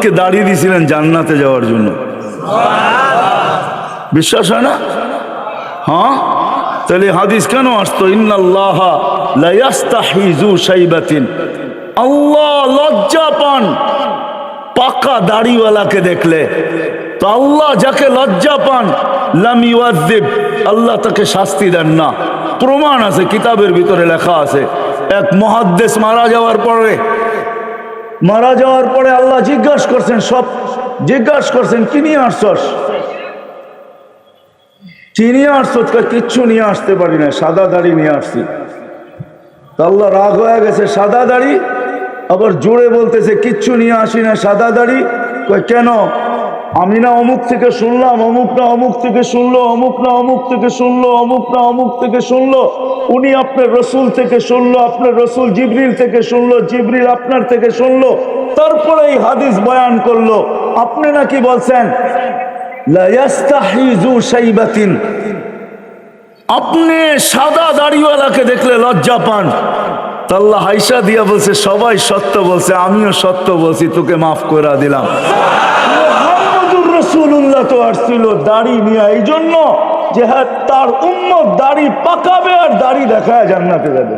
উম্মতকে দাঁড়িয়ে দিয়েছিলেন জান্নাতে যাওয়ার জন্য। বিশ্বাস হয় না? হ্যাঁ? তাহলে হাদিস কেন আসতো? ইন্নাল্লাহ আল্লাহ লজ্জা পান। পাকা দাড়িওয়ালাকে দেখলে। তো আল্লাহ যাকে লজ্জা পান, লাম আল্লাহ তাকে শাস্তি দেন না। প্রমাণ আছে, কিতাবের ভিতরে লেখা আছে। এক মহাদ্দেশ মারা যাওয়ার পরে মারা যাওয়ার পরে আল্লাহ জিজ্ঞাসা করছেন, সব জিজ্ঞাসা করছেন, কি নিয়ে আসছস? কি নিয়ে আসছস? কিচ্ছু নিয়ে আসতে পারি না সাদা দাড়ি নিয়ে আসছি। তা আল্লাহ রাগ হয়ে গেছে, সাদা দাড়ি? আবার জোরে বলতেছে, কিচ্ছু নিয়ে আসি না সাদা দাড়ি? কয়, কেন? আমি না অমুক থেকে শুনলাম, অমুক না অমুক থেকে শুনলো, অমুক না অমুক থেকে শুনলো, অমুক না অমুক থেকে শুনলো। উনি আপনার রসুল থেকে শুনলো, আপনার রসুল জিবরিল থেকে শুনলো, জিবরিল আপনার থেকে শুনলো। তারপরে এই হাদিস বয়ান করল। আপনি নাকি বলছেন আপনি সাদা দাড়িওয়ালাকে দেখলে লজ্জা পান। তাল্লা হাইসা দিয়া বলছে, সবাই সত্য বলছে, আমিও সত্য বলছি, তোকে মাফ করে দিলাম। রসুল্লাহ তো আসছিল দাড়ি নিয়ে। এই জন্য যে হ্যাঁ তার উম্মত দাড়ি পাকাবে আর দাড়ি দেখায় জান্নাতে যাবে।